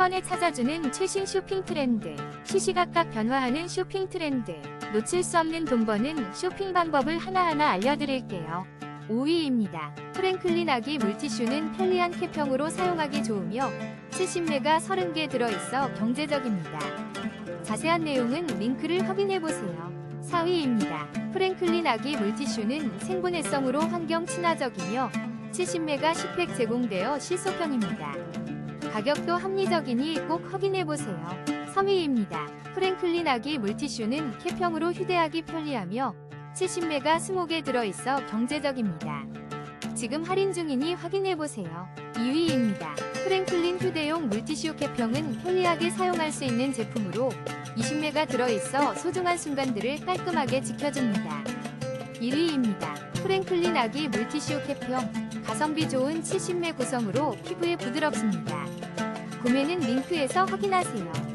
번에 찾아주는 최신 쇼핑 트렌드. 시시각각 변화하는 쇼핑 트렌드. 놓칠 수 없는 돈 버는 쇼핑 방법을 하나하나 알려드릴게요. 5위입니다. 프랭클린 아기 물티슈는 편리한 캡형으로 사용하기 좋으며 70매가 30개 들어있어 경제적입니다. 자세한 내용은 링크를 확인해보세요. 4위입니다. 프랭클린 아기 물티슈는 생분해성으로 환경 친화적이며 70매가 10팩 제공되어 실소편입니다. 가격도 합리적이니 꼭 확인해보세요. 3위입니다. 프랭클린 아기 물티슈는 캡형으로 휴대하기 편리하며 70매가 20개 들어있어 경제적입니다. 지금 할인 중이니 확인해보세요. 2위입니다. 프랭클린 휴대용 물티슈 캡형은 편리하게 사용할 수 있는 제품으로 20매가 들어있어 소중한 순간들을 깔끔하게 지켜줍니다. 1위입니다. 프랭클린 아기 물티슈 캡형 가성비 좋은 70매 구성으로 피부에 부드럽습니다. 구매는 링크에서 확인하세요.